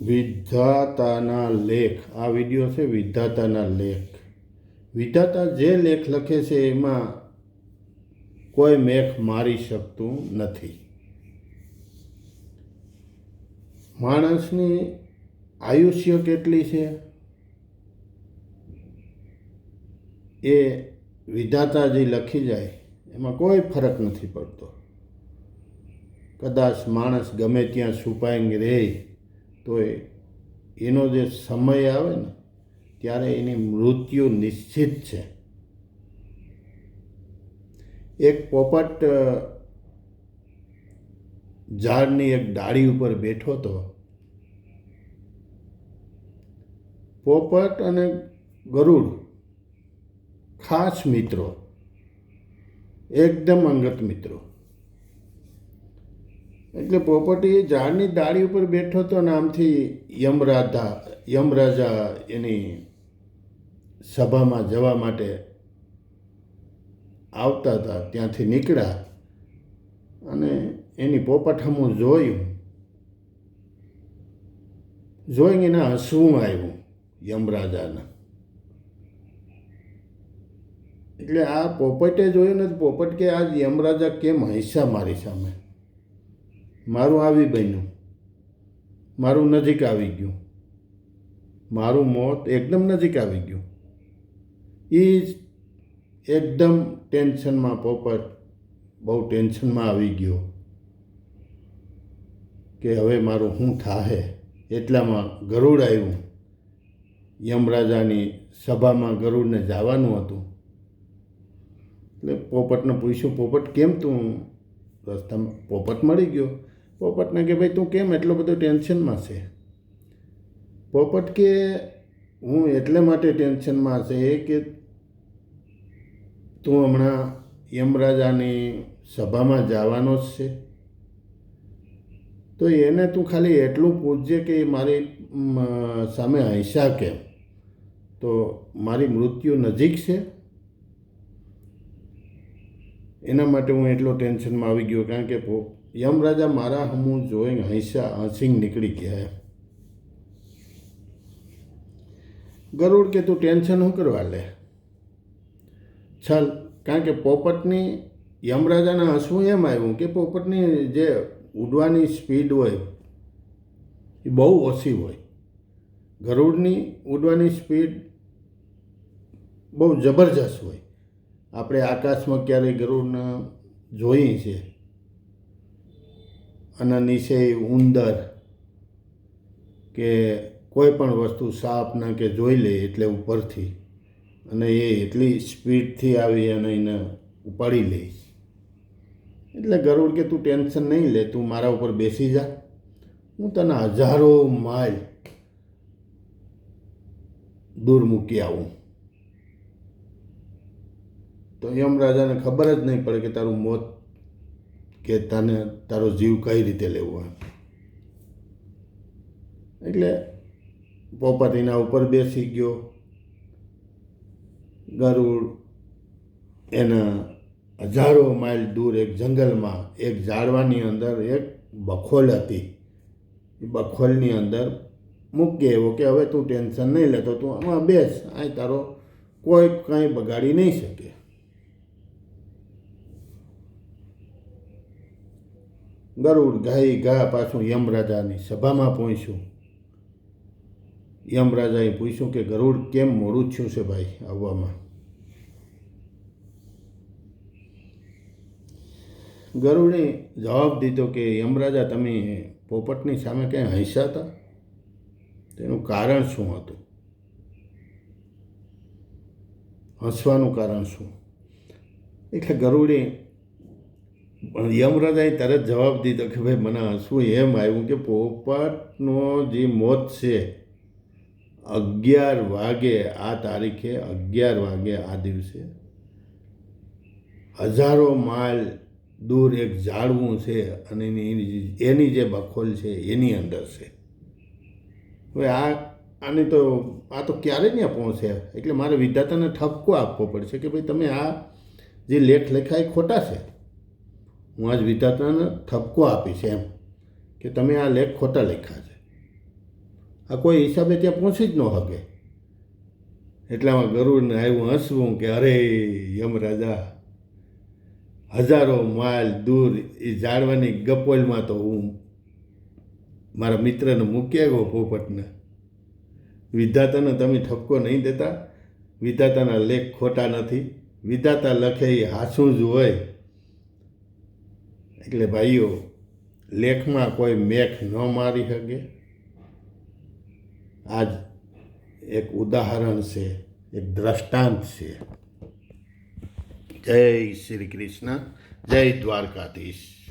વિધાતાના લેખ. આ વીડિયો છે વિધાતાના લેખ. વિધાતા જે લેખ લખે છે એમાં કોઈ મેખ મારી શકતું નથી. માણસની આયુષ્ય કેટલી છે? એ વિધાતા જે લખી જાય, એમાં કોઈ ફરક નથી પડતો. કદાચ માણસ ગમે ત્યાં છુપાઈને રહે તો એનો જે સમય આવે ને, ત્યારે એની મૃત્યુ નિશ્ચિત છે. એક પોપટ ઝાડની એક ડાળી ઉપર બેઠો હતો પોપટ અને ગરુડ, ખાસ મિત્રો, એકદમ અંગત મિત્રો. એટલે પોપટી ઝાડની ડાળી ઉપર બેઠો હતો ને આમથી યમરાજા યમરાજા એની સભામાં જવા માટે આવતા હતા, ત્યાંથી નીકળ્યા. અને એની પોપટ હમું જોયું. જોઈને એના હસવું આવ્યું યમરાજાના. એટલે આ પોપટે જોયું ને પોપટ કે આજ યમરાજા કેમ હૈસા મારી સામે? મારું આવી બન્યું. મારું નજીક આવી ગયું. મારું મોત એકદમ નજીક આવી ગયું. એ એકદમ ટેન્શનમાં, પોપટ, બહુ ટેન્શનમાં આવી ગયો કે હવે મારું શું થાહે? એટલામાં ગરુડ આવ્યું. યમરાજાની સભામાં ગરુડને જવાનું હતું. એટલે પોપટને પૂછ્યું, પોપટ, કેમ તું રસ્તામાં પોપટ મળી ગયો. પોપટને કે ભાઈ, તું કેમ એટલો બધો ટેન્શનમાં છે? પોપટ કે, હું એટલે માટે ટેન્શનમાં છે કે તું હમણાં યમરાજાની સભામાં જવાનો જ છે. તો એને તું ખાલી એટલું પૂછજે કે મારી સામે હંસા કેમ? તો મારી મૃત્યુ નજીક છે? એના માટે હું એટલો ટેન્શનમાં આવી ગયો કારણ કે પો- યમરાજા મારા હમું જોઈને હંસા હંસિંગ નીકળી ગયા. ગરુડ કે તું ટેન્શન શું કરવા લે? ચાલ કારણ કે પોપટની યમરાજાના હસવું એમ આવ્યું કે પોપટની જે ઉડવાની સ્પીડ હોય, એ બહુ ઓછી હોય. ગરુડની ઉડવાની સ્પીડ બહુ જબરજસ્ત હોય. આપણે આકાશમાં ક્યારેય ગરુડને જોઈએ છે અને નીચે ઉંદર કે કોઈ પણ વસ્તુ સાપ ના કે જોઈ લે એટલે ઉપરથી અને એ એટલી સ્પીડથી આવી અને એને ઉપાડી લે. એટલે ગરુડ કે તું ટેન્શન નહીં લે, તું મારા ઉપર બેસી જા. હું તને હજારો માઇલ દૂર મૂકી આવું. તો યમરાજાને ખબર જ નહીં પડે કે તારું મોત કે તને તારો જીવ કઈ રીતે લેવો એમ. એટલે પોપટીના ઉપર બેસી ગયો. ગરુડ એના હજારો માઇલ દૂર એક જંગલમાં, એક ઝાડવાની અંદર એક બખોલ હતી. એ બખોલની અંદર મૂકી એવો કે હવે તું ટેન્શન નહીં લેતો તું આમાં બેસ. અહીં તારો કોઈ કંઈ બગાડી નહીં શકે. ગરુડ ગાઈ ગા પાછું યમરાજાની સભામાં પહોંચ્યું યમરાજાએ પૂછ્યું કે, ગરુડ, કેમ મોડું થયું છે ભાઈ આવવામાં? ગરુડે જવાબ દીધો કે, યમરાજા, તમે પોપટની સામે ક્યાંય હૈસા હતા? તેનું કારણ શું હતું? હસવાનું કારણ શું? એટલે ગરુડે યમરાજાએ તરત જવાબ દીધો કે ભાઈ, મને હસવું એમ આવ્યું કે પોપટનો જે મોત છે, અગિયાર વાગે, આ તારીખે અગિયાર વાગે આ દિવસે હજારો માઇલ દૂર એક ઝાડવું છે અને એની એની જે બખોલ છે એની અંદર છે. હવે આ, આની તો, આ તો ક્યારે ત્યાં પહોંચે? એટલે મારે વિધાતાને ઠપકો આપવો પડશે કે ભાઈ, તમે આ જે લેખ લખાય ખોટા છે. હું આજ વિધાતાને ઠપકો આપીશ એમ કે તમે આ લેખ ખોટા લખ્યા છે. આ કોઈ હિસાબે ત્યાં પહોંચી જ ન શકે એટલામાં ગરુડને આવ્યું હસવું કે અરે યમરાજા, હજારો માઇલ દૂર એ ઝાડવાની ગપોલમાં તો હું મારા મિત્રને મૂકી આવ્યો પોપટને. વિધાતાને તમે ઠપકો નહીં દેતા. વિધાતાના લેખ ખોટા નથી. વિધાતા લખે એ હાસું જ હોય. એટલે ભાઈઓ, લેખમાં કોઈ મેખ ન મારી શકે. આજ એક ઉદાહરણ છે, એક દ્રષ્ટાંત છે. જય શ્રી કૃષ્ણ. જય દ્વારકાધીશ.